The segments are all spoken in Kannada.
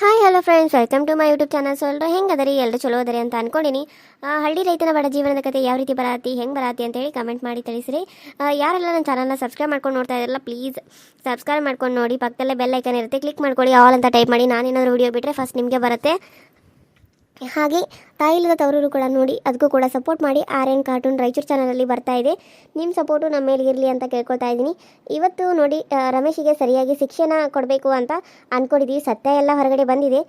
Hi hello friends welcome to my YouTube channel ಎಲ್ಲರೂ ಹೆಂಗೆ ಅದರಿ ಎಲ್ಲರೂ ಚಲೋ ಅದರಿ ಅಂತ ಅನ್ಕೊಂಡಿನಿ. ಹಳ್ಳಿ ರೈತನ ಬಡ ಜೀವನದ ಕತೆ ಯಾವ ರೀತಿ ಬರತ್ತಿ ಹೆಂಗೆ ಬರತ್ತಿ ಅಂತೇಳಿ ಕಮೆಂಟ್ ಮಾಡಿ ತಿಳಿಸ್ರಿ. ಯಾರೆಲ್ಲ ನನ್ನ ಚಾನಲ್ನ ಸಬ್ಸ್ಕ್ರೈಬ್ ಮಾಡ್ಕೊಂಡು ನೋಡ್ತಾ ಇರಲ್ಲ ಪ್ಲೀಸ್ ಸಬ್ಸ್ಕ್ರೈಬ್ ಮಾಡ್ಕೊಂಡು ನೋಡಿ. ಪಕ್ಕದಲ್ಲೇ ಬೆಲ್ ಐಕನ್ ಇರುತ್ತೆ ಕ್ಲಿಕ್ ಮಾಡ್ಕೊಳ್ಳಿ. ಆಲ್ ಅಂತ ಟೈಪ್ ಮಾಡಿ. ನಾನೇನಾದರೂ ವೀಡಿಯೋ ಬಿಟ್ಟರೆ ಫಸ್ಟ್ ನಿಮಗೆ ಬರುತ್ತೆ. ಹಾಗೆ ತಾಯಿಲ್ಲದ ತವರೂರು ಕೂಡ ನೋಡಿ ಅದಕ್ಕೂ ಕೂಡ ಸಪೋರ್ಟ್ ಮಾಡಿ ಆರ್ ಎನ್ ಕಾರ್ಟೂನ್ ರಾಯಚೂರು ಚಾನಲಲ್ಲಿ ಬರ್ತಾ ಇದೆ. ನಿಮ್ಮ ಸಪೋರ್ಟು ನಮ್ಮ ಮೇಲೆ ಇರಲಿ ಅಂತ ಕೇಳ್ಕೊತಾ ಇದ್ದೀನಿ. ಇವತ್ತು ನೋಡಿ ರಮೇಶಿಗೆ ಸರಿಯಾಗಿ ಶಿಕ್ಷಣ ಕೊಡಬೇಕು ಅಂತ ಅಂದ್ಕೊಂಡಿದ್ದೀವಿ ಸತ್ಯ ಎಲ್ಲ ಹೊರಗಡೆ ಬಂದಿದೆ.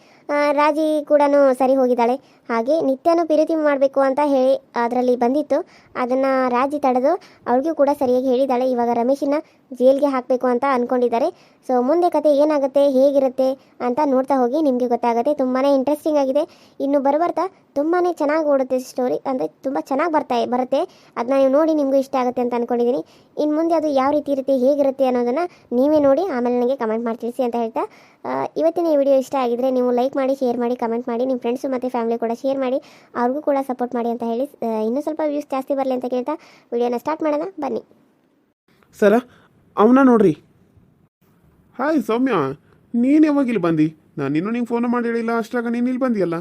ರಾಜಿ ಕೂಡ ಸರಿ ಹೋಗಿದ್ದಾಳೆ. ಹಾಗೆ ನಿತ್ಯನೂ ಪ್ರೀತಿ ಮಾಡಬೇಕು ಅಂತ ಹೇಳಿ ಅದರಲ್ಲಿ ಬಂದಿತ್ತು. ಅದನ್ನು ರಾಜಿ ತಡೆದು ಅವ್ರಿಗೂ ಕೂಡ ಸರಿಯಾಗಿ ಹೇಳಿದ್ದಾಳೆ. ಇವಾಗ ರಮೇಶಿನ ಜೈಲ್ಗೆ ಹಾಕಬೇಕು ಅಂತ ಅಂದ್ಕೊಂಡಿದ್ದಾರೆ ಸೊ ಮುಂದೆ ಕತೆ ಏನಾಗುತ್ತೆ, ಹೇಗಿರುತ್ತೆ ಅಂತ ನೋಡ್ತಾ ಹೋಗಿ ನಿಮಗೆ ಗೊತ್ತಾಗುತ್ತೆ. ತುಂಬಾ ಇಂಟ್ರೆಸ್ಟಿಂಗ್ ಆಗಿದೆ. ಇನ್ನು ಬರಬರ್ತಾ ತುಂಬಾ ಚೆನ್ನಾಗಿ ಓಡುತ್ತೆ ಸ್ಟೋರಿ ಅಂದರೆ ತುಂಬ ಚೆನ್ನಾಗಿ ಬರ್ತಾ ಬರುತ್ತೆ. ಅದನ್ನ ನೀವು ನೋಡಿ ನಿಮಗೂ ಇಷ್ಟ ಆಗುತ್ತೆ ಅಂತ ಅಂದ್ಕೊಂಡಿದ್ದೀನಿ ಇನ್ನು ಮುಂದೆ ಅದು ಯಾವ ರೀತಿ ಇರುತ್ತೆ, ಹೇಗಿರುತ್ತೆ ಅನ್ನೋದನ್ನು ನೀವೇ ನೋಡಿ, ಆಮೇಲೆ ನನಗೆ ಕಮೆಂಟ್ ಮಾಡಿ ತಿಳಿಸಿ ಅಂತ ಹೇಳ್ತಾ. ಇವತ್ತಿನ ಈ ವಿಡಿಯೋ ಇಷ್ಟ ಆಗಿದ್ದರೆ ನೀವು ಲೈಕ್ ಮಾಡಿ ಶೇರ್ ಮಾಡಿ ಕಮೆಂಟ್ ಮಾಡಿ ನಿಮ್ಮ ಫ್ರೆಂಡ್ಸು ಮತ್ತು ಫ್ಯಾಮಿಲಿ ಕೂಡ ಶೇರ್ ಮಾಡಿ, ಅವ್ರಿಗೂ ಕೂಡ ಸಪೋರ್ಟ್ ಮಾಡಿ ಅಂತ ಹೇಳಿ ಇನ್ನೂ ಸ್ವಲ್ಪ ವ್ಯೂಸ್ ಜಾಸ್ತಿ ಬರಲಿ ಅಂತ ಕೇಳ್ತಾ. ವಿಡಿಯೋನ ಸ್ಟಾರ್ಟ್ ಮಾಡೋಣ, ಬನ್ನಿ. ಸರ, ಅವನ ನೋಡ್ರಿ. ಹಾಯ್ ಸೌಮ್ಯ, ನೀನು ಯಾವಾಗ ಇಲ್ಲಿ ಬಂದಿ? ನಾನು ಇನ್ನೂ ನಿಂಗೆ ಫೋನ್ ಮಾಡಿ ಹೇಳಿಲ್ಲ ಅಷ್ಟಾಗ ನೀನು ಇಲ್ಲಿ ಬಂದಿಯಲ್ಲ?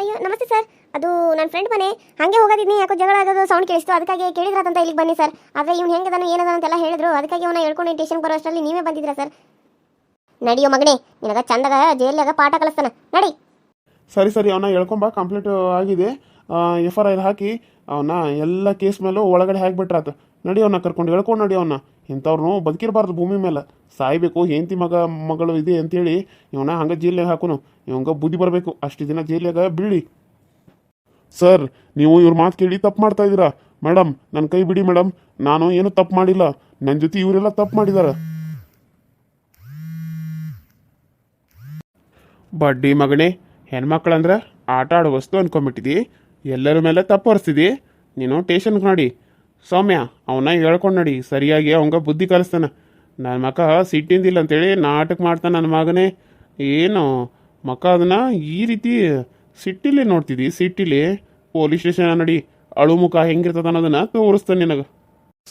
ಅಯ್ಯೋ, ನಮಸ್ತೆ ಸರ್. ಅದು ನನ್ನ ಫ್ರೆಂಡ್ ಮನೆ. ಹಾಗೆ ಹೋಗೋದಿದ್ನಿ. ಯಾಕೋ ಜಗಳ ಆಗೋದು ಸೌಂಡ್ ಕೇಳಿಸ್ತು. ಅದಕ್ಕಾಗಿ ಕೇಳಿದ್ರಂತ ಇಲ್ಲಿಗೆ ಬನ್ನಿ ಸರ್. ಆದರೆ ಇವ್ನು ಹೆಂಗದಾನು ಏನದ ಅಂತೆಲ್ಲ ಹೇಳಿದ್ರು. ಅದಕ್ಕಾಗಿ ಅವನ ಹೇಳ್ಕೊಂಡು ಟೇಷನ್ ಬರೋ ಅಷ್ಟರಲ್ಲಿ ನೀವೇ ಬಂದಿದ್ದೀರಾ ಸರ್? ನಡಿಯೋ ಮಗನೇ, ನಿನಗ ಚಂದಾಗ ಜೈಲಾಗ ಪಾಠ ಕಲಿಸ್ತಾನ. ನಡಿ. ಸರಿ ಸರಿ. ಅವನ ಹೇಳ್ಕೊಂಬ ಕಂಪ್ಲೀಟ್ ಆಗಿದೆ. ಎಫ್ ಆರ್ ಐ ಹಾಕಿ. ಅವನ್ನ ಎಲ್ಲ ಕೇಸ್ ಮೇಲೂ ಒಳಗಡೆ ಹಾಕಿಬಿಟ್ರಾತು. ನಡಿ ಅವನ್ನ ಕರ್ಕೊಂಡು, ಹೇಳ್ಕೊಂಡು ನಡಿ ಅವನ್ನ ಇಂಥವ್ರನ್ನು ಬದುಕಿರಬಾರ್ದು ಭೂಮಿ ಮೇಲೆ. ಸಾಯ್ಬೇಕು, ಹೆಂಡತಿ ಮಗ, ಮಗಳು ಇದೆ ಅಂತೇಳಿ ಇವನ ಹಂಗೆ ಜೈಲಿಗೆ ಹಾಕೋನು. ಇವಂಗ ಬುದ್ಧಿ ಬರಬೇಕು, ಅಷ್ಟು ದಿನ ಜೈಲಿಯಾಗ ಬೀಳಿ. ಸರ್, ನೀವು ಇವ್ರ ಮಾತು ಕೇಳಿ ತಪ್ಪು ಮಾಡ್ತಾ ಇದ್ದೀರಾ ಮೇಡಮ್ ನನ್ನ ಕೈ ಬಿಡಿ ಮೇಡಮ್ ನಾನು ಏನು ತಪ್ಪು ಮಾಡಿಲ್ಲ. ನನ್ನ ಜೊತೆ ಇವರೆಲ್ಲ ತಪ್ಪು ಮಾಡಿದ್ದಾರೆ ಬಡ್ಡಿ ಮಗನೇ ಹೆಣ್ಮಕ್ಳಂದ್ರೆ ಆಟ ಆಡೋ ವಸ್ತು ಅನ್ಕೊಂಬಿಟ್ಟಿದಿ. ಎಲ್ಲರ ಮೇಲೆ ತಪ್ಪು ಹೊರಿಸ್ತಿದಿ ನೀನು ಟೇಷನ್ಗೆ ನೋಡಿ ಸೌಮ್ಯ, ಅವನ ಹೇಳ್ಕೊಂಡು ನಡಿ, ಸರಿಯಾಗಿ ಅವಂಗ ಬುದ್ಧಿ ಕಲಿಸ್ತಾನೆ. ನನ್ನ ಮಕ ಸಿಟ್ಟಿಂದಿಲ್ಲ ಅಂತೇಳಿ ನಾಟಕ ಮಾಡ್ತಾನೆ ನನ್ನ ಮಗನೇ. ಏನು, ಮಕ ಅದನ್ನ ಈ ರೀತಿ ಸಿಟ್ಟಿಲಿ ನೋಡ್ತಿದ್ದಿ ಸಿಟ್ಟಿಲಿ ಪೊಲೀಸ್ ಸ್ಟೇಷನ್ ನಡಿ, ಅಳು ಮುಖ ಹೆಂಗಿರ್ತದ ಅನ್ನೋದನ್ನ ತೋರಿಸ್ತಾನೆ ನಿನಗೆ.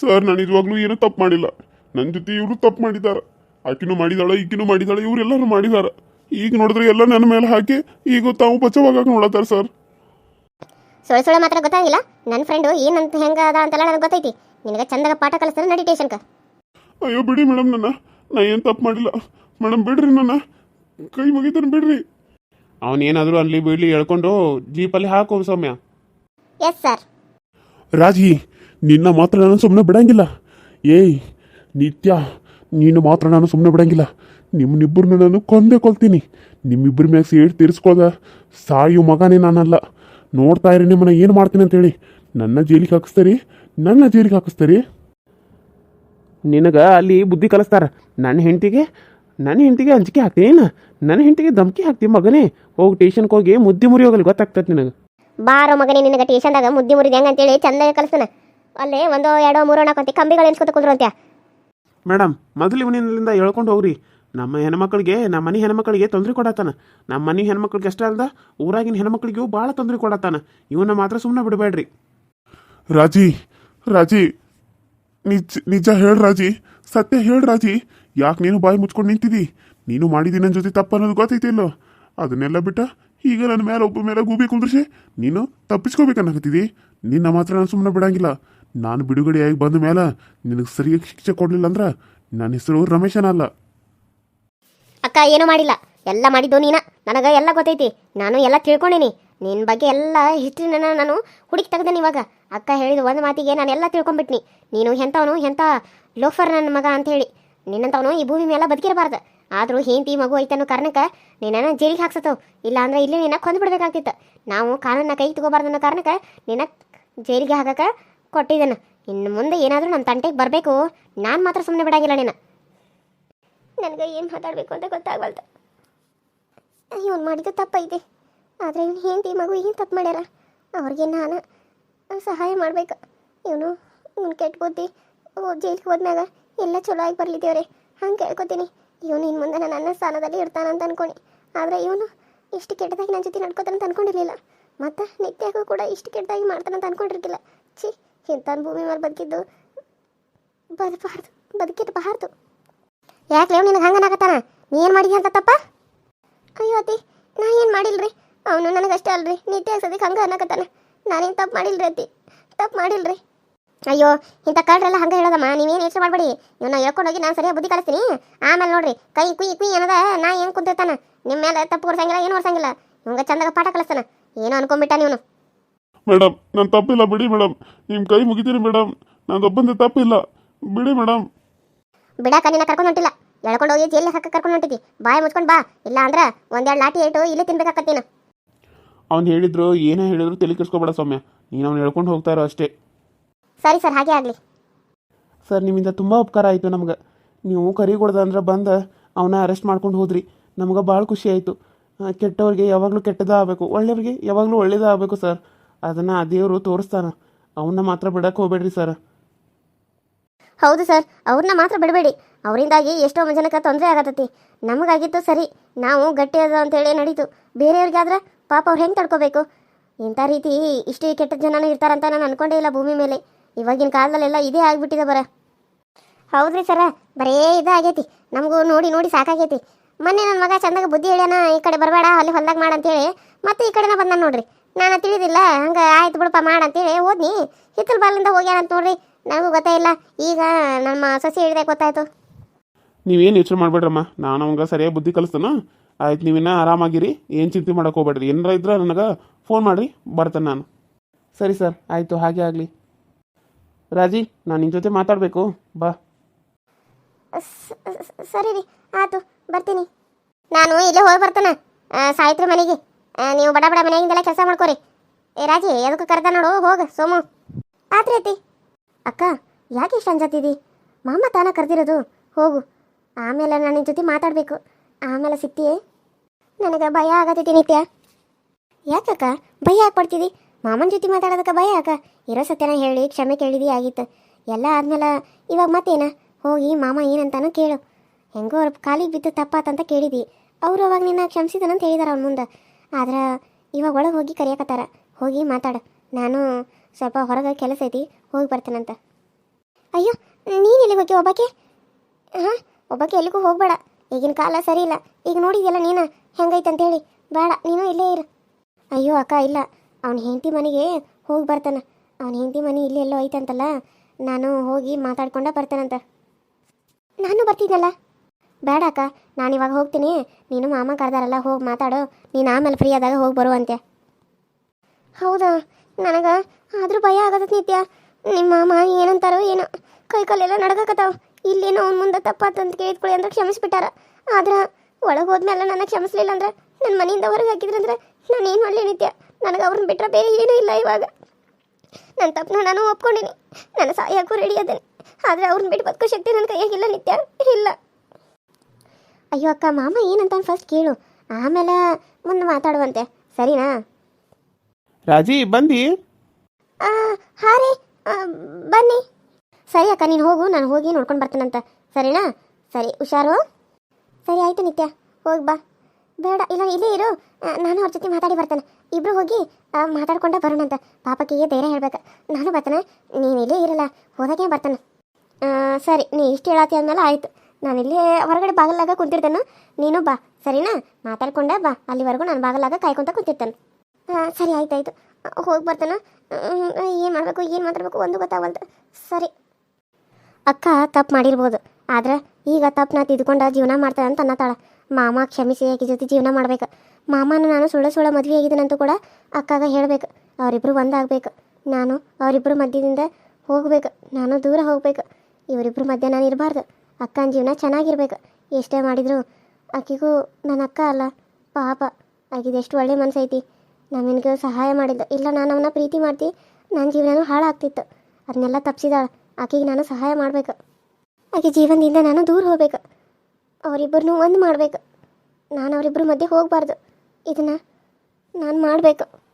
ಸರ್, ನಾನು ಇದುವಾಗ್ಲೂ ಏನೂ ತಪ್ಪು ಮಾಡಿಲ್ಲ. ನನ್ನ ಜೊತೆ ಇವರು ತಪ್ಪು ಮಾಡಿದ್ದಾರೆ ಆಕಿನೂ ಮಾಡಿದಾಳೆ, ಈಕಿನೂ ಮಾಡಿದಾಳೆ, ಇವರೆಲ್ಲರೂ ಮಾಡಿದಾರೆ. ಈಗ ನೋಡಿದ್ರೆ ಎಲ್ಲ ನನ್ನ ಮೇಲೆ ಹಾಕಿ, ಈಗ ತಾವು ಬಚ್ಚವಾಗಕ್ಕೆ ನೋಡತ್ತಾರ ಸರ್. ಸುಳ್ಳು ಸುಳ್ಳು ಮಾತ್ರ ಗೊತ್ತಾಗಿಲ್ಲ ನನ್ನ ಫ್ರೆಂಡು ಏನಂತ ಹೆಂಗ ಅದ ಅಂತೆಲ್ಲ ನನಗೆ ಗೊತ್ತೈತಿ. ನಿನಗೆ ಚಂದಾಗ ಪಾಠ ಕಲಿಸ್ತಾರೆ ನಡಿಟೇಷನ್ಕ ಅಯ್ಯೋ ಬಿಡಿ ಮೇಡಮ್ ನನ್ನ. ನಾ ಏನು ತಪ್ಪು ಮಾಡಿಲ್ಲ. ಮೇಡಮ್ ಬಿಡ್ರಿ ನನ್ನ. ಕೈ ಮುಗಿತಾನೆ ಬಿಡ್ರಿ. ಅವನೇನಾದರೂ ಅಲ್ಲಿ ಬಿಡ್ಲಿ ಹೇಳ್ಕೊಂಡು ಜೀಪಲ್ಲಿ ಹಾಕು ಸೌಮ್ಯ. ಎಸ್ ಸರ್ ರಾಜಿ ನಿನ್ನ ಮಾತ್ರ ನಾನು ಸುಮ್ಮನೆ ಬಿಡಂಗಿಲ್ಲ. ಏಯ್ ನಿತ್ಯ ನೀನು ಮಾತ್ರ ನಾನು ಸುಮ್ಮನೆ ಬಿಡಂಗಿಲ್ಲ. ನಿಮ್ಮನ್ನಿಬ್ಬರನ್ನ ನಾನು ಕೊಂದೇ ಕೊಲ್ತೀನಿ. ನಿಮ್ಮಿಬ್ಬರ ಮ್ಯಾಗ ಸೇಡ್ ತೀರಿಸ್ಕೋದ ಸಾಯು ಮಗನೇ ನಾನಲ್ಲ. ನೋಡ್ತಾ ಇರಿ ನಿಮ್ಮನ್ನ ಏನು ಮಾಡ್ತೀನಿ ಅಂತೇಳಿ. ನನ್ನ ಜೈಲಿಗೆ ಹಾಕಿಸ್ತೀರಿ? ನನ್ನ ಜೈಲಿಗೆ ಹಾಕಿಸ್ತೀರಿ? ನಿನಗೆ ಅಲ್ಲಿ ಬುದ್ಧಿ ಕಲಿಸ್ತಾರ. ನನ್ನ ಹೆಂಡತಿಗೆ ನನ್ನ ಹೆಂಡತಿಗೆ ಅಂಜಿಕೆ ಹಾಕ್ತೀನಿ ನನ್ನ ಹೆಂಡತಿಗೆ ಧಮಕಿ ಹಾಕ್ತೀನಿ ಮಗನೇ. ಹೋಗಿ ಟೇಷನ್ಗೆ ಹೋಗಿ ಮುದ್ದೆ ಮುರಿ ಹೋಗಲಿ ಗೊತ್ತಾಗ್ತದೆ ನಿನಗೆ. ಬಾರೋ ಮಗನೇ ನಿನಗೆ ಟೇಷನ್ದಾಗ ಮುದ್ದೆ ಮುರಿದ ಹೆಂಗ ಅಂತೇಳಿ ಚಂದ ಕಲಿಸ್ತಾನೆ. ಅಲ್ಲೇ ಒಂದೋ ಎರಡೋ ಮೂರೋ ನಾಲ್ಕು ಕಂಬಿಗಳು ಎನ್ಸ್ಕೊತ ಕುಂದ್ರಂತ್ಯ ಮೇಡಮ್ ಮೊದಲು ಇವನಿಂದ ಹೇಳ್ಕೊಂಡು ಹೋಗ್ರಿ. ನಮ್ಮ ಹೆಣ್ಮಕ್ಳಿಗೆ, ನಮ್ಮ ಮನೆ ಹೆಣ್ಮಕ್ಳಿಗೆ ತೊಂದರೆ ಕೊಡತ್ತಾನ. ನಮ್ಮ ಮನೆ ಹೆಣ್ಮಕ್ಳಿಗೆ ಅಷ್ಟೇ ಅಲ್ದ, ಊರಾಗಿನ ಹೆಣ್ಮಕ್ಳಿಗೂ ಭಾಳ ತೊಂದರೆ ಕೊಡತ್ತಾನ. ಇವನ್ನ ಮಾತ್ರ ಸುಮ್ಮನೆ ಬಿಡಬೇಡ್ರಿ. ರಾಜಿ ರಾಜಿ, ನಿಜ ನಿಜ ಹೇಳ ರಾಜಿ, ಸತ್ಯ ಹೇಳ ರಾಜಿ. ಯಾಕೆ ನೀನು ಬಾಯಿ ಮುಚ್ಕೊಂಡು ನಿಂತಿದ್ದಿ ನೀನು ಮಾಡಿದಿ ನನ್ನ ಜೊತೆ ತಪ್ಪು ಅನ್ನೋದು ಗೊತ್ತೈತಿಲ್ಲೋ? ಅದನ್ನೆಲ್ಲ ಬಿಟ್ಟ ಈಗ ನನ್ನ ಮೇಲೆ ಒಬ್ಬ ಮೇಲೆ ಗೂಬಿ ಕುಂದ್ರಿಸಿ ನೀನು ತಪ್ಪಿಸ್ಕೋಬೇಕನ್ನಕತ್ತಿದಿ ನಿನ್ನ ಮಾತ್ರ ನಾನು ಸುಮ್ಮನೆ ಬಿಡಂಗಿಲ್ಲ. ನಾನು ಬಿಡುಗಡೆಯಾಗಿ ಬಂದ ಮೇಲೆ ನಿನಗೆ ಸರಿಯಾಗಿ ಶಿಕ್ಷೆ ಕೊಡಲಿಲ್ಲ ಅಂದ್ರೆ ನನ್ನ ಹೆಸರು ರಮೇಶನಲ್ಲ ಅಕ್ಕ, ಏನೂ ಮಾಡಿಲ್ಲ. ಎಲ್ಲ ಮಾಡಿದ್ದು ನೀನ? ನನಗೆ ಎಲ್ಲ ಗೊತ್ತೈತಿ. ನಾನು ಎಲ್ಲ ತಿಳ್ಕೊಂಡೀನಿ. ನಿನ್ನ ಬಗ್ಗೆ ಎಲ್ಲ ಹಿಸ್ಟ್ರಿನ ನಾನು ಹುಡುಕಿ ತೆಗ್ದೇನಿ ಇವಾಗ. ಅಕ್ಕ ಹೇಳಿದ ಒಂದು ಮಾತಿಗೆ ನಾನು ಎಲ್ಲ ತಿಳ್ಕೊಂಬಿಟ್ನಿ. ನೀನು ಎಂಥವನು ಎಂಥ ಲೋಫರ್ ನನ್ನ ಮಗ ಅಂತ ಹೇಳಿ ನಿನ್ನಂಥವನು ಈ ಭೂಮಿ ಮೇಲೆ ಬದುಕಿರಬಾರ್ದು. ಆದರೂ ಹೆಂಡತಿ, ಮಗು ಐತನ್ನೋ ಕಾರಣಕ್ಕೆ ನಿನ್ನ ಜೈಲಿಗೆ ಹಾಕ್ಸತ್ತವು. ಇಲ್ಲ ಅಂದ್ರೆ ಇಲ್ಲಿ ನಿನ್ನ ಕೊಂದ್ಬಿಡ್ಬೇಕಾಗ್ತಿತ್ತು. ನಾವು ಕಾನೂನ ಕೈ ತಗೋಬಾರ್ದು ಅನ್ನೋ ಕಾರಣಕ್ಕೆ ನಿನ್ನ ಜೈಲಿಗೆ ಹಾಕಕ್ಕೆ ಕೊಟ್ಟಿದ್ದೇನೆ. ಇನ್ನು ಮುಂದೆ ಏನಾದರೂ ನಮ್ಮ ತಂಟೆಗೆ ಬರಬೇಕು. ನಾನು ಮಾತ್ರ ಸುಮ್ಮನೆ ಬಿಡಂಗಿಲ್ಲ ನಿನ್ನ. ನನಗೆ ಏನು ಮಾತಾಡಬೇಕು ಅಂತ ಗೊತ್ತಾಗವಲ್ದು. ಇವನು ಮಾಡಿದ್ದು ತಪ್ಪೈತೆ. ಆದರೆ ಇವನು ಹೆಂಡತಿ ಮಗು ಏನು ತಪ್ಪು ಮಾಡ್ಯಾರ? ಅವ್ರಿಗೆ ನಾನು ಸಹಾಯ ಮಾಡಬೇಕು. ಇವನು ಇವನು ಕೆಟ್ಟ ಬುದ್ಧಿ ಜೈಲಿಗೆ ಹೋದ್ಮ್ಯಾಗ ಎಲ್ಲ ಚಲೋ ಆಗಿ ಬರ್ಲಿದ್ದೇವ್ರಿ ದೇವ್ರೆ ಹಂಗೆ ಕೇಳ್ಕೊತೀನಿ. ಇವನು ಇನ್ನು ಮುಂದೆ ನನ್ನ ಸ್ಥಾನದಲ್ಲಿ ಇರ್ತಾನಂತ ಅನ್ಕೊಂಡು. ಆದರೆ ಇವನು ಇಷ್ಟು ಕೆಟ್ಟದಾಗಿ ನನ್ನ ಜೊತೆ ನಡ್ಕೋತಾನಂತ ಅನ್ಕೊಂಡಿರಲಿಲ್ಲ. ಮತ್ತು ನಿತ್ಯಾಗೂ ಕೂಡ ಇಷ್ಟು ಕೆಟ್ಟದಾಗಿ ಮಾಡ್ತಾನಂತ ಅನ್ಕೊಂಡಿರ್ಲಿಲ್ಲ ಛೀ ಇಂಥ ಭೂಮಿ ಮೇಲೆ ಬದುಕಿದ್ದು ಬದಬಾರ್ದು, ಬದುಕಿರಬಾರ್ದು. ಯಾಕೆ ನಿನಗೆ ಹಂಗನಾಗತ್ತಾನ ನೀ ಏನು ಮಾಡಿದ್ಯ ಅಂತ ತಪ್ಪ? ಅಯ್ಯೋ ಮಾಡಿಲ್ರಿ? ಅವನು ನನಗಷ್ಟೇ ಅಲ್ರಿ ನೀತಿ ಸದ್ಯಕ್ಕೆ ಹಂಗೆ ಅನ್ನಕತ್ತಾನ ನಾನೇನು ತಪ್ಪು ಮಾಡಿಲ್ರಿ ಅತ್ತಿ? ತಪ್ಪು ಮಾಡಿಲ್ರಿ. ಅಯ್ಯೋ ಇಂಥ ಕಳ್ರೆಲ್ಲ ಹಂಗೆ ಹೇಳೋದಮ್ಮ, ನೀವೇನು ಯೋಚನೆ ಮಾಡಬೇಡಿ. ಇವನ್ನ ಹೇಳ್ಕೊಂಡೋಗಿ ನಾನು ಸರಿಯಾಗಿ ಬುದ್ಧಿ ಕಳಿಸ್ತೀನಿ ಆಮೇಲೆ ನೋಡ್ರಿ, ಕೈ ಕುಯ್ ಕುಯ್ ಏನದ ನಾ ಹೆಂಗ್ ಕುಂತಿರ್ತಾನ? ನಿಮ್ಮ ಮೇಲೆ ತಪ್ಪು ಕೊಡ್ಸಂಗಿಲ್ಲ, ಏನು ಹೊರ್ಸಂಗಿಲ್ಲ ಇವಂಗ ಚಂದಾಗ ಪಾಠ ಕಳಿಸ್ತಾನ ಏನೋ ಅನ್ಕೊಂಬಿಟ್ಟ ನೀವು ಮೇಡಮ್ ನಾನು ತಪ್ಪಿಲ್ಲ, ಬಿಡಿ ಮೇಡಮ್ ನಿಮ್ಮ ಕೈ ಮುಗಿತೀನಿ ಮೇಡಮ್ ನಂದೊಬ್ಬಂದು ತಪ್ಪಿಲ್ಲ. ಬಿಡಿ ಮೇಡಮ್ ಬಿಡಾಕ ನಿನ್ನ ಕರ್ಕೊಂಡು ಹೊಂಟಿಲ್ಲ. ಎಳ್ಕೊಂಡು ಹೋಗಿ ಜೈಲಿಗೆ ಹಾಕಿ ಕರ್ಕೊಂಡು ಹೊಂಟಿದ್ದಿ. ಬಾಯಿ ಮುಚ್ಕೊಂಡು ಬಾ. ಇಲ್ಲ ಅಂದ್ರೆ ಒಂದೆರಡು ಲಾಟಿ ಏಟು ಇಲ್ಲೇ ತಿನ್ಬೇಕಾಕತ್ತೀನ ಅವ್ನು ಹೇಳಿದ್ರು ಏನೇ ಹೇಳಿದ್ರು ತಲೆ ಕೆಡ್ಸ್ಕೊಬೇಡ ಸೌಮ್ಯ. ನೀನು ಅವ್ನು ಹೇಳ್ಕೊಂಡು ಹೋಗ್ತಾ ಇರೋ ಅಷ್ಟೇ. ಸರಿ ಸರ್ ಹಾಗೆ ಆಗಲಿ. ಸರ್ ನಿಮ್ಮಿಂದ ತುಂಬ ಉಪಕಾರ ಆಯಿತು ನಮ್ಗೆ. ನೀವು ಕರಿಗೊಡ್ದ ಅಂದ್ರೆ ಬಂದು ಅವನ ಅರೆಸ್ಟ್ ಮಾಡ್ಕೊಂಡು ಹೋದ್ರಿ. ನಮ್ಗೆ ಭಾಳ ಖುಷಿ ಆಯಿತು. ಕೆಟ್ಟವ್ರಿಗೆ ಯಾವಾಗಲೂ ಕೆಟ್ಟದ ಆಗಬೇಕು. ಒಳ್ಳೆಯವ್ರಿಗೆ ಯಾವಾಗಲೂ ಒಳ್ಳೇದೇ ಆಗಬೇಕು ಸರ್. ಅದನ್ನು ಆ ದೇವರು ತೋರಿಸ್ತಾನೆ ಅವನ್ನ ಮಾತ್ರ ಬಿಡಕ್ಕೆ ಹೋಗ್ಬೇಡ್ರಿ ಸರ್. ಹೌದು ಸರ್, ಅವ್ರನ್ನ ಮಾತ್ರ ಬಿಡಬೇಡಿ. ಅವರಿಂದಾಗಿ ಎಷ್ಟೋ ಜನಕ್ಕೆ ತೊಂದರೆ ಆಗತ್ತತಿ ನಮಗಾಗಿತ್ತು ಸರಿ, ನಾವು ಗಟ್ಟಿ ಅದ ಅಂತೇಳಿ ನಡೀತು. ಬೇರೆಯವ್ರಿಗಾದ್ರೆ ಪಾಪ ಅವ್ರು ಹೆಂಗೆ ತಡ್ಕೋಬೇಕು? ಇಂಥ ರೀತಿ ಇಷ್ಟು ಕೆಟ್ಟ ಜನನೂ ಇರ್ತಾರಂತ ನಾನು ಅನ್ಕೊಂಡೇ ಇಲ್ಲ ಭೂಮಿ ಮೇಲೆ. ಇವಾಗಿನ ಕಾಲದಲ್ಲೆಲ್ಲ ಇದೇ ಆಗಿಬಿಟ್ಟಿದೆ ಬರ. ಹೌದ್ರಿ ಸರ, ಬರೇ ಇದು ಆಗೈತಿ. ನಮಗೂ ನೋಡಿ ನೋಡಿ ಸಾಕಾಗೈತಿ. ಮೊನ್ನೆ ನನ್ನ ಮಗ ಚಂದಾಗ ಬುದ್ಧಿ ಹೇಳ್ಯಾನ, ಈ ಕಡೆ ಬರಬೇಡ, ಅಲ್ಲಿ ಹೊಲ್ದಾಗ ಮಾಡ ಅಂತೇಳಿ ಮತ್ತೆ ಈ ಕಡೆನ ಬಂದ ನೋಡ್ರಿ. ನಾನು ತಿಳಿದಿಲ್ಲ, ಹಂಗೆ ಆಯ್ತು ಬಿಡಪ್ಪ ಮಾಡಂತೇಳಿ ಹೋದ್ನಿ ಹಿತ್ತಲ ಬಾಲಿಂದ ಹೋಗ್ಯಾನ ಅಂತ ನೋಡ್ರಿ. ನನಗೂ ಗೊತ್ತಿಲ್ಲ ಈಗ ನಮ್ಮ ಸಸಿ ಹೇಳಿದೆ ಗೊತ್ತಾಯ್ತು. ನೀವೇನು ಯೋಚನೆ ಮಾಡಬೇಡ್ರಮ್ಮ? ನಾನು ಅವಂಗೆ ಸರಿಯಾಗಿ ಬುದ್ಧಿ ಕಲಿಸ್ತಾನ? ಆಯ್ತು ನೀವಿನ್ನ ಆರಾಮಾಗಿರಿ. ಏನು ಚಿಂತೆ ಮಾಡಕ್ಕೆ ಹೋಗ್ಬೇಡ್ರಿ. ಏನಾರ ಇದ್ರೆ ನನಗೆ ಫೋನ್ ಮಾಡಿರಿ. ಬರ್ತೇನೆ ನಾನು. ಸರಿ ಸರ್ ಆಯಿತು. ಹಾಗೆ ಆಗಲಿ. ರಾಜಿ ನಾನು ನಿನ್ನ ಜೊತೆ ಮಾತಾಡಬೇಕು. ಬಾ. ಸರಿ ರೀ. ಆಯ್ತು ಬರ್ತೀನಿ. ನಾನು ಇಲ್ಲೇ ಹೋಗಿ ಬರ್ತೇನೆ. ಸಾಯಿತ್ರಿ ಮನೆಗೆ. ನೀವು ಬಡ ಬಡ ಮನೆಯಿಂದೆಲ್ಲ ಕೆಲಸ ಮಾಡ್ಕೋರಿ. ಏ ರಾಜಿ ಎದಕ್ಕೆ ಕರೆದ ನೋಡು? ಹೋಗ ಸೋಮು. ಆತ್ರಿ ಅತ್ತಿ ಅಕ್ಕ, ಯಾಕೆ ಇಷ್ಟು ಅಂಜಾತಿದ್ದಿ ಮಾಮ ತಾನ ಕರೆದಿರೋದು. ಹೋಗು. ಆಮೇಲೆ ನಾನು ನಿನ್ನ ಜೊತೆ ಮಾತಾಡಬೇಕು. ಆಮೇಲೆ ಸಿಗ್ತೀಯೇ? ನನಗೆ ಭಯ ಆಗತೈತಿ ನಿತ್ಯ. ಯಾಕಕ್ಕ ಭಯ ಯಾಕೆ ಪಡ್ತಿದ್ದಿ ಮಾಮನ ಜೊತೆ ಮಾತಾಡೋದಕ್ಕೆ ಭಯ ಅಕ್ಕ ಇರೋ ಸತ್ಯನ ಹೇಳಿ, ಕ್ಷಮೆ ಕೇಳಿದಿ ಆಗಿತ್ತು. ಎಲ್ಲ ಆದ್ಮೇಲೆ ಇವಾಗ ಮತ್ತೇನ? ಹೋಗಿ ಮಾಮ ಏನಂತಾನೋ ಕೇಳು. ಹೆಂಗೋ ಅವ್ರ ಕಾಲಿಗೆ ಬಿದ್ದು ತಪ್ಪಾತಂತ ಕೇಳಿದಿ. ಅವರು ಅವಾಗ ನಿನ್ನ ಕ್ಷಮಿಸಿದನಂತ ಹೇಳಿದಾರ ಅವ್ನ ಮುಂದೆ. ಆದ್ರೆ ಇವಾಗ ಒಳಗೆ ಹೋಗಿ ಕರಿಯಕತ್ತಾರ. ಹೋಗಿ ಮಾತಾಡು. ನಾನು ಸ್ವಲ್ಪ ಹೊರಗೆ ಕೆಲಸ ಐತಿ, ಹೋಗಿ ಬರ್ತೇನಂತ. ಅಯ್ಯೋ, ನೀನು ಎಲ್ಲಿಗೆ ಹೋಗಿ ಒಬ್ಬಾಕೆ? ಹಾಂ, ಒಬ್ಬಾಕೆ ಎಲ್ಲಿಗೂ ಹೋಗಬೇಡ. ಈಗಿನ ಕಾಲ ಸರಿ ಇಲ್ಲ. ಈಗ ನೋಡಿದ್ಯಲ್ಲ ನೀನು, ಹೆಂಗೈತೆ ಅಂತೇಳಿ. ಬೇಡ, ನೀನು ಇಲ್ಲೇ ಇರು. ಅಯ್ಯೋ, ಅಕ್ಕ, ಇಲ್ಲ. ಅವನ ಹೆಂಡತಿ ಮನೆಗೆ ಹೋಗಿ ಬರ್ತಾನೆ. ಅವನ ಹೆಂಡತಿ ಮನೆ ಇಲ್ಲಿ ಎಲ್ಲೋ ಐತಂತಲ್ಲ ನಾನು ಹೋಗಿ ಮಾತಾಡ್ಕೊಂಡ ಬರ್ತಾನಂತ. ನಾನು ಬರ್ತಿದ್ನಲ್ಲ? ಬೇಡ, ಅಕ್ಕ. ನಾನು ಇವಾಗ ಹೋಗ್ತೀನಿ. ನೀನು ಮಾಮ ಕರೆದಾರಲ್ಲ ಹೋಗಿ ಮಾತಾಡು. ನೀನು ಆಮೇಲೆ ಫ್ರೀ ಆದಾಗ ಹೋಗಿ ಬರುವಂತೆ. ಹೌದಾ? ನನಗೆ ಆದರೂ ಭಯ ಆಗತ್ತ ನಿತ್ಯ. ನಿಮ್ಮ ಮಾಮ ಏನಂತಾರೋ ಏನೋ. ಕೈ ಕಾಲೆಲ್ಲ ನಡ್ಕಕತ್ತಾವ ಇಲ್ಲೇನೋ ಅವ್ನ ಮುಂದೆ ತಪ್ಪಾತಂತ ಕೇಳಿದ್ಕೊಳ್ಳಿ ಅಂದ್ರೆ ಕ್ಷಮಿಸ್ಬಿಟ್ಟಾರ. ಆದ್ರೆ ಒಳಗೆ ಹೋದ್ಮೇಲೆ ನನ್ನ ಕ್ಷಮಿಸ್ಲಿಲ್ಲ ಅಂದ್ರೆ ನನ್ನ ಮನೆಯಿಂದ ಹೊರಗೆ ಹಾಕಿದ್ರಂದ್ರೆ ನಾನು ಏನು ಮಾಡಲಿ ನಿತ್ಯ. ನನಗೆ ಅವ್ರನ್ನ ಬಿಟ್ಟರೆ ಬೇರೆ ಏನೂ ಇಲ್ಲ ಇವಾಗ. ನನ್ನ ತಪ್ಪನ್ನ ನಾನು ಒಪ್ಕೊಂಡಿನಿ. ನನ್ನ ಸಾಯಕ್ಕೂ ರೆಡಿ ಅದೇನೆ. ಆದರೆ ಅವ್ರನ್ನ ಬಿಟ್ಟು ಬದುಕೋ ಶಕ್ತಿ ನನ್ನ ಕೈಯಾಗಿಲ್ಲ ನಿತ್ಯ. ಇಲ್ಲ. ಅಯ್ಯೋ ಅಕ್ಕ, ಮಾಮ ಏನಂತ ಫಸ್ಟ್ ಕೇಳು. ಆಮೇಲೆ ಮುಂದೆ ಮಾತಾಡುವಂತೆ. ಸರಿನಾ? ರಾಜಿ ಬಂದಿ? ಆ, ರೀ. ಆ, ಬನ್ನಿ. ಸರಿ ಅಕ್ಕ ನೀನು ಹೋಗು ನಾನು ಹೋಗಿ ನೋಡ್ಕೊಂಡು ಬರ್ತೀನಂತ. ಸರಿನಾ? ಸರಿ ಹುಷಾರು? ಸರಿ ಆಯ್ತು ನಿತ್ಯ. ಹೋಗಿ ಬಾ. ಬೇಡ ಇಲ್ಲ ಇಲ್ಲೇ ಇರು. ಆ, ನಾನು ಅವ್ರ ಜೊತೆ ಮಾತಾಡಿ ಬರ್ತೇನೆ. ಇಬ್ರು ಹೋಗಿ ಆ, ಮಾತಾಡ್ಕೊಂಡೆ ಬರೋಣಂತ. ಪಾಪಕ್ಕಿಗೆ ಧೈರ್ಯ ಹೇಳ್ಬೇಕು. ನಾನು ಬರ್ತೇನೆ. ನೀನು ಇಲ್ಲೇ ಇರಲ್ಲ. ಹೋದಾಗೆ ಬರ್ತಾನೆ. ಆ, ಸರಿ ನೀ ಇಷ್ಟು ಹೇಳತ್ತಿ ಅಂದಮೇಲೆ ಆಯಿತು. ನಾನು ಇಲ್ಲೇ ಹೊರಗಡೆ ಬಾಗಲಾಗ ಕುಂತಿರ್ತೇನೆ. ನೀನು ಬಾ. ಸರಿನಾ? ಮಾತಾಡ್ಕೊಂಡೆ ಬಾ. ಅಲ್ಲಿವರೆಗೂ ನಾನು ಬಾಗಲಾಗ ಕಾಯ್ಕೊಂತ ಕುಂತಿರ್ತೇನೆ. ಹಾಂ ಸರಿ ಆಯ್ತು ಆಯಿತು ಹೋಗಿ ಬರ್ತಾನ. ಏನು ಮಾಡಬೇಕು, ಏನು ಮಾತಾಡಬೇಕು ಒಂದು ಗೊತ್ತಾಗಲ್ದು ಸರಿ. ಅಕ್ಕ ತಪ್ಪು ಮಾಡಿರ್ಬೋದು. ಆದ್ರೆ ಈಗ ತಪ್ಪನ್ನ ತಿದ್ಕೊಂಡು ಜೀವನ ಮಾಡ್ತಾಳೆ ಅಂತ ಅನ್ನತಾಳ. ಮಾಮ ಕ್ಷಮಿಸಿ, ಆಕೆ ಜೊತೆ ಜೀವನ ಮಾಡ್ಬೇಕು. ಮಾಮನ ನಾನು ಸುಳ್ಳು ಸುಳ್ಳು ಮದುವೆ ಆಗಿದ್ದೀನಂತೂ ಕೂಡ ಅಕ್ಕಾಗ ಹೇಳಬೇಕು. ಅವರಿಬ್ಬರು ಒಂದಾಗಬೇಕು. ನಾನು ಅವರಿಬ್ಬರು ಮಧ್ಯದಿಂದ ಹೋಗಬೇಕು. ನಾನು ದೂರ ಹೋಗ್ಬೇಕು. ಇವರಿಬ್ಬರು ಮಧ್ಯ ನಾನು ಇರಬಾರ್ದು. ಅಕ್ಕನ ಜೀವನ ಚೆನ್ನಾಗಿರ್ಬೇಕು. ಎಷ್ಟೇ ಮಾಡಿದರೂ, ಆಕೆಗೂ ನನ್ನ ಅಕ್ಕ ಅಲ್ಲ. ಪಾಪ. ಆಗಿದೆ ಎಷ್ಟು ಒಳ್ಳೆ ಮನಸ್ಸೈತಿ. ನಮಗೆ ಸಹಾಯ ಮಾಡಿದ್ದ. ಇಲ್ಲ, ನಾನು ಅವನ ಪ್ರೀತಿ ಮಾಡ್ತಿ. ನನ್ನ ಜೀವನನೂ ಹಾಳಾಗ್ತಿತ್ತು. ಅದನ್ನೆಲ್ಲ ತಪ್ಪಿಸಿದಾಳೆ ಆಕೆಗೆ ನಾನು ಸಹಾಯ ಮಾಡಬೇಕು. ಆಕೆ ಜೀವನದಿಂದ ನಾನು ದೂರ ಹೋಗ್ಬೇಕು. ಅವರಿಬ್ಬರನ್ನೂ ಒಂದು ಮಾಡಬೇಕು. ನಾನು ಅವರಿಬ್ಬರ ಮಧ್ಯೆ ಹೋಗಬಾರ್ದು. ಇದನ್ನು ನಾನು ಮಾಡಬೇಕು.